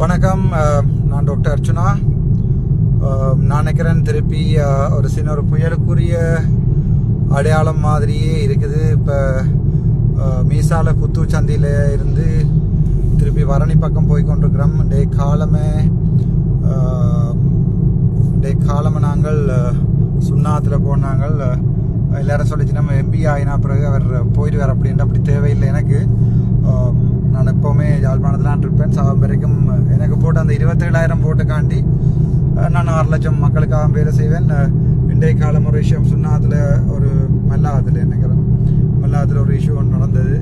வணக்கம். நான் டாக்டர் அர்ச்சுனா நான் நினைக்கிறேன் திருப்பி ஒரு சின்ன ஒரு புயலுக்குரிய அடையாளம் மாதிரியே இருக்குது. இப்போ மீசால புத்து சந்தியில் இருந்து திருப்பி வரணி பக்கம் போய் கொண்டிருக்கிறோம். டே காலமே டே காலமே நாங்கள் சுண்ணாத்தில் போனாங்கள். எல்லாரும் சொல்லிச்சு நம்ம எம்பி ஆயினா பிறகு அவர் போயிடுவார் அப்படின்ட்டு அப்படி தேவையில்லை எனக்கு. நான் எப்போவுமே யாழ்ப்பாணத்தில் இருப்பேன். சாகம் வரைக்கும் எனக்கு போட்டு அந்த இருபத்தேழாயிரம் போட்டுக்காண்டி காண்டி நான் ஆறு லட்சம் மக்களுக்காக வேலை செய்வேன். இன்றைய காலம் ஒரு விஷயம் சொன்னால் அதில் ஒரு மல்லாகத்தில் நினைக்கிறேன் மல்லாகத்தில் ஒரு இஷ்யூ ஒன்று நடந்தது.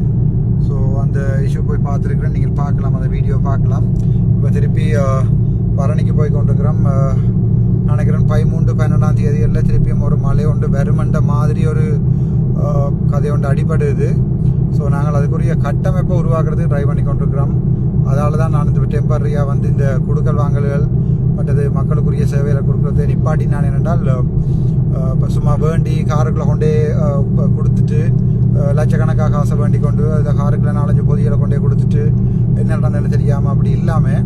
ஸோ அந்த இஷ்யூ போய் பார்த்துருக்குறேன். நீங்கள் பார்க்கலாம் அந்த வீடியோ பார்க்கலாம். இப்போ திருப்பி பரணிக்கு போய் கொண்டிருக்கிறோம். நினைக்கிறேன் பதிமூன்று பன்னெண்டாம் தேதிகளில் திருப்பியும் ஒரு மழை ஒன்று வருமண்ட மாதிரி ஒரு கதையோட அடிப்படை இது ஸோ நாங்கள் அதுக்குரிய கட்டமைப்பை உருவாக்குறது ட்ரை பண்ணி கொண்டிருக்கிறோம். அதால் தான் நான் இந்த டெம்பரரியாக வந்து இந்த குடுக்கல் வாங்கல்கள் மற்றது மக்களுக்குரிய சேவைகளை கொடுக்குறது நிப்பாட்டி நான் என்னென்றால் இப்போ சும்மா வேண்டி காருக்குள்ளே கொண்டே கொடுத்துட்டு லட்சக்கணக்காக காசை வேண்டி கொண்டு அந்த காருக்குள்ளே நாலஞ்சு பொதிகளை கொண்டே கொடுத்துட்டு என்ன நடந்ததுன்னு தெரியாமல் அப்படி இல்லாமல்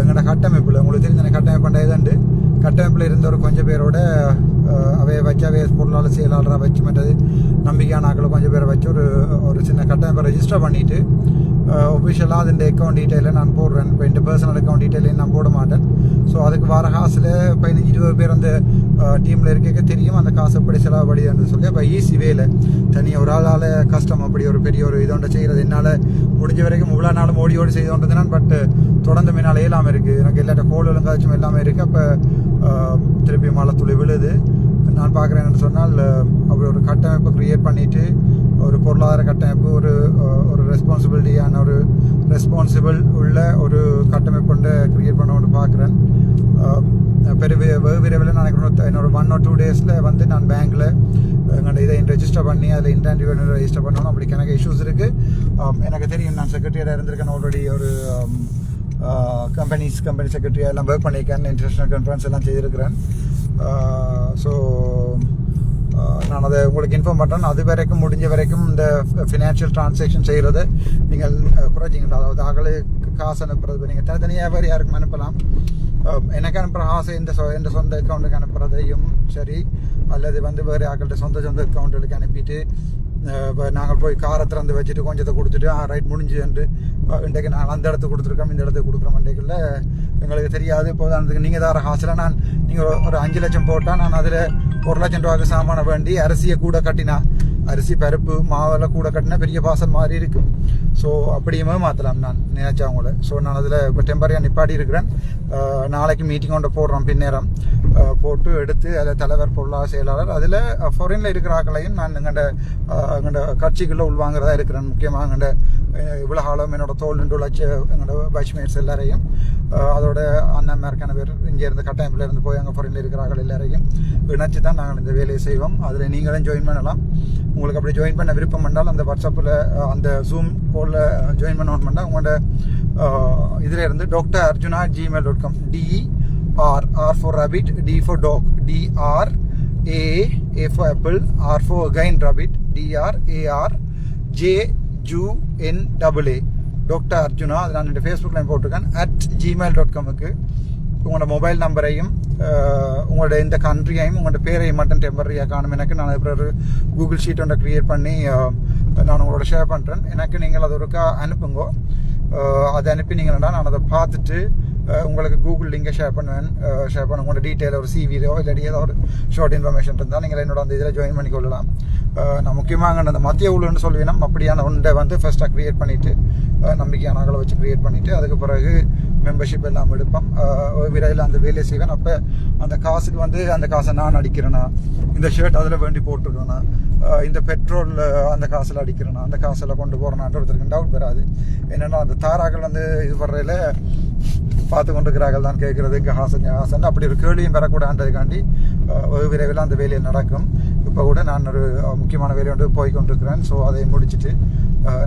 எங்களோட கட்டமைப்பில் உங்களுக்கு தெரிஞ்ச கட்டமைப்பு கட்டமைப்பில் இருந்த ஒரு கொஞ்சம் பேரோட அஹ், அவைய வச்சு அவைய பொருளாளர் செயலாளராக வச்சு மற்றது நம்பிக்கையான ஆக்களை கொஞ்சம் பேரை வச்சு ஒரு ஒரு சின்ன கட்டமைப்பை ரெஜிஸ்டர் பண்ணிவிட்டு ஒஃபிஷியலாக அதுன்ற அக்கௌண்ட் டீட்டெயிலை நான் போடுறேன். இப்போ ரெண்டு பர்சனல் அக்கௌண்ட் டீட்டெயிலையும் நான் போட மாட்டேன். ஸோ அதுக்கு வர காசில் பதினஞ்சு இருபது பேர் அந்த டீமில் இருக்க தெரியும். அந்த காசு எப்படி செலவுபடின்னு சொல்லி அப்போ ஈஸி வேலை தனியாக ஒரு ஆளால் கஷ்டம் அப்படி ஒரு பெரிய ஒரு இதோண்ட செய்கிறது என்னால் முடிஞ்ச வரைக்கும் இவ்வளோ நாளும் ஓடி ஓடி நான் பட் தொடர்ந்து முன்னால் இயலாமல் இருக்குது எனக்கு எல்லாட்ட கோல் காய்ச்சும் எல்லாமே இருக்குது அப்போ திருப்பி மழை துளி விழுது. நான் பார்க்குறேன்னு சொன்னால் அப்படி ஒரு கட்டமைப்பு க்ரியேட் பண்ணிவிட்டு ஒரு பொருளாதார கட்டமைப்பு ஒரு ஒரு ரெஸ்பான்சிபிலிட்டியான ஒரு ரெஸ்பான்சிபிள் உள்ள ஒரு கட்டமைப்பு கொண்டு க்ரியேட் பண்ணணும்னு பார்க்குறேன். பெரு வெகு விரைவில் நான் நினைக்கிறேன் என்னோட ஒன் ஆர் டூ டேஸில் வந்து நான் பேங்க்கில் எங்களோட இதை ரெஜிஸ்டர் பண்ணி அதில் இன்டர்வியூ ரெஜிஸ்டர் பண்ணணும். அப்படி எனக்கு இஷ்யூஸ் இருக்குது எனக்கு தெரியும் நான் செக்ரட்டரியாக இருந்திருக்கேன் ஆல்ரெடி ஒரு கம்பெனிஸ் கம்பெனி செக்ரட்டரியாக எல்லாம் ஒர்க் பண்ணியிருக்கேன் இன்டர்நேஷ்னல் கான்ஃபரன்ஸ் எல்லாம் செய்திருக்கிறேன். ஸோ நான் அதை உங்களுக்கு இன்ஃபார்ம் பண்ணுறேன் அது வரைக்கும் முடிஞ்ச வரைக்கும் இந்த ஃபினான்ஷியல் டிரான்சாக்ஷன் செய்கிறது நீங்கள் அஹ், அதாவது அகலுக்கு காசு அனுப்புறது நீங்கள் தனித்தனியாக வேறு யாருக்கும் அனுப்பலாம். எனக்கு அனுப்புகிற ஆசை இந்த சொ எந்த சொந்த அக்கௌண்ட்டுக்கு அனுப்புகிறதையும் சரி அல்லது வந்து வேறு ஆக்கள்கிட்ட சொந்த சொந்த அக்கௌண்ட்டுகளுக்கு அனுப்பிட்டு இப்போ நாங்கள் போய் காரை திறந்து வச்சுட்டு கொஞ்சத்தை கொடுத்துட்டு ஆ ரைட் முடிஞ்சுன்ட்டு இன்றைக்கு நான் அந்த இடத்துக்கு கொடுத்துருக்கோம் இந்த இடத்துக்கு கொடுக்குறோம் இன்றைக்குள்ள எங்களுக்கு தெரியாது இப்போ உதாரணத்துக்கு நீங்கள் தர காசில் நான் நீங்கள் ஒரு- ஒரு அஞ்சு லட்சம் போட்டால் நான் அதில் ஒரு லட்சம் ரூபாய்க்கு சாமான வேண்டி அரிசியை கூட கட்டினா அரிசி பருப்பு மாவெல்லாம் கூட கட்டினா பெரிய பாசல் மாதிரி இருக்குது ஸோ அப்படியுமே மாற்றலாம் நான். நினைச்சவங்கள ஸோ நான் அதில் இப்போ டெம்பரரியாக நிப்பாட்டி இருக்கிறேன். நாளைக்கு மீட்டிங் கொண்டு போடுறோம் பின்னேரம். போட்டு எடுத்து அதில் தலைவர் பொருளாதார செயலாளர் அதில் ஃபாரினில் இருக்கிற ஆக்களையும் நான் எங்கள்ட எங்கள்ட கட்சிக்குள்ளே உள்வாங்கிறதா இருக்கிறேன். முக்கியமாக எங்கள்ட இவ்வளோ காலம் என்னோட தோல் நின்று லட்ச எங்களோட பேட்ச்மேட்ஸ் எல்லாரையும் அதோட அண்ணன் அமெரிக்கான பேர் இங்கேருந்து இருந்து இருந்து போய் அங்கே ஃபாரினில் இருக்கிற ஆக்கள் எல்லாரையும் இணைச்சி தான் நாங்கள் இந்த வேலையை செய்வோம். அதில் நீங்களும் ஜாயின் பண்ணலாம். உங்களுக்கு அப்படி ஜாயின் பண்ண விருப்பம் பண்ணால் அந்த வாட்ஸ்அப்பில் அந்த ஜூம் கோலில் ஜாயின் பண்ண பண்ணால் உங்களோட இதில் இருந்து doctor Arjuna Gmail dot com D R R for rabbit D for dog D R A A for apple R for again rabbit D R A R J U N double A doctor Arjuna அது நான் என்னோட ஃபேஸ்புக்கில் போட்டிருக்கேன். At Gmail dot காமுக்கு உங்களோட mobile நம்பரையும் உங்களோட இந்த கண்ட்ரியையும் உங்களோட பேரையும் மட்டும் டெம்பரரியாக காணும். எனக்கு நான் அப்புறம் ஒரு கூகுள் ஷீட் ஒன்றை க்ரியேட் பண்ணி நான் உங்களோட ஷேர் பண்ணுறேன் எனக்கு நீங்கள் அது ஒருக்கா அனுப்புங்க. அதை அனுப்பினீங்கன்னா நான் அதை பார்த்துட்டு உங்களுக்கு கூகுள் லிங்கை ஷேர் பண்ணுவேன். ஷேர் பண்ண உங்களோட டீட்டெயில் ஒரு சிவியோ இல்லாட்டி ஏதோ ஒரு ஷார்ட் இன்ஃபர்மேஷன் இருந்தால் நீங்கள் என்னோட அந்த இதில் ஜாயின் பண்ணிக்கொள்ளலாம் கொள்ளலாம். நான் முக்கியமாக அந்த மத்திய ஊழல்னு சொல்லுவேன் அப்படியான ஒன்றை வந்து ஃபர்ஸ்ட்டாக க்ரியேட் பண்ணிவிட்டு நம்பிக்கையான ஆக்களை வச்சு க்ரியேட் பண்ணிவிட்டு அதுக்கு பிறகு மெம்பர்ஷிப் எல்லாம் எடுப்போம். விரைவில் அந்த வேலையை செய்வேன். அப்போ அந்த காசுக்கு வந்து அந்த காசை நான் அடிக்கிறேனா? இந்த ஷர்ட் அதில் வேண்டி போட்டுருக்கேனா? இந்த பெட்ரோல் அந்த காசில் அடிக்கிறேனா? அந்த காசில் கொண்டு போகிறேனான்ற ஒருத்தருக்கு டவுட் வராது. என்னென்னா அந்த தாராக்கள் வந்து இது வர்றதில் பார்த்து கொண்டிருக்கிறார்கள் தான் கேட்குறது. இங்கே ஹாசன் ஹாசன். அப்படி ஒரு கேள்வியும் பெறக்கூடாதுக்காண்டி வெகு விரைவில் அந்த வேலையை நடக்கும். இப்போ கூட நான் ஒரு முக்கியமான வேலை ஒன்று போய் கொண்டிருக்கிறேன். ஸோ அதை முடிச்சுட்டு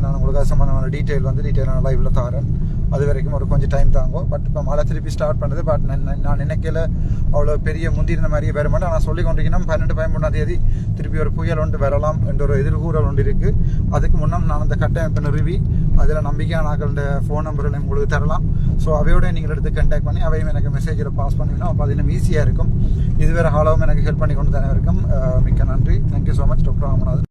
நான் உங்களுக்கு அது சம்மந்தமான டீட்டெயில் வந்து டீட்டெயிலான லைவில் தாரேன். அது வரைக்கும் ஒரு கொஞ்சம் டைம் தாங்கும். பட் இப்போ மழை திருப்பி ஸ்டார்ட் பண்ணுது பட் நான் நினைக்கல அவ்வளோ பெரிய முந்திருந்த மாதிரியே வர மாட்டேன். ஆனால் சொல்லி கொண்டிருக்கணும் பன்னெண்டு பதிமூணாம் தேதி திருப்பி ஒரு புயல் ஒன்று வரலாம் என்ற ஒரு எதிர்கூறல் ஒன்று இருக்குது அதுக்கு முன்னம் நான் அந்த கட்டமைப்பை நிறுவி அதில் நம்பிக்கையான ஆக்களோட ஃபோன் நம்பர்கள் உங்களுக்கு தரலாம். ஸோ அவையோட நீங்கள் எடுத்து கண்டாக்ட் பண்ணி அவையும் எனக்கு மெசேஜில் பாஸ் பண்ணிங்கன்னா அப்போ அது இன்னும் ஈஸியாக இருக்கும். இதுவரை ஹாலோவும் எனக்கு ஹெல்ப் பண்ணி கொண்டு தானே இருக்கும் மிக்க நன்றி. Thank you so much doctor Ramanathan.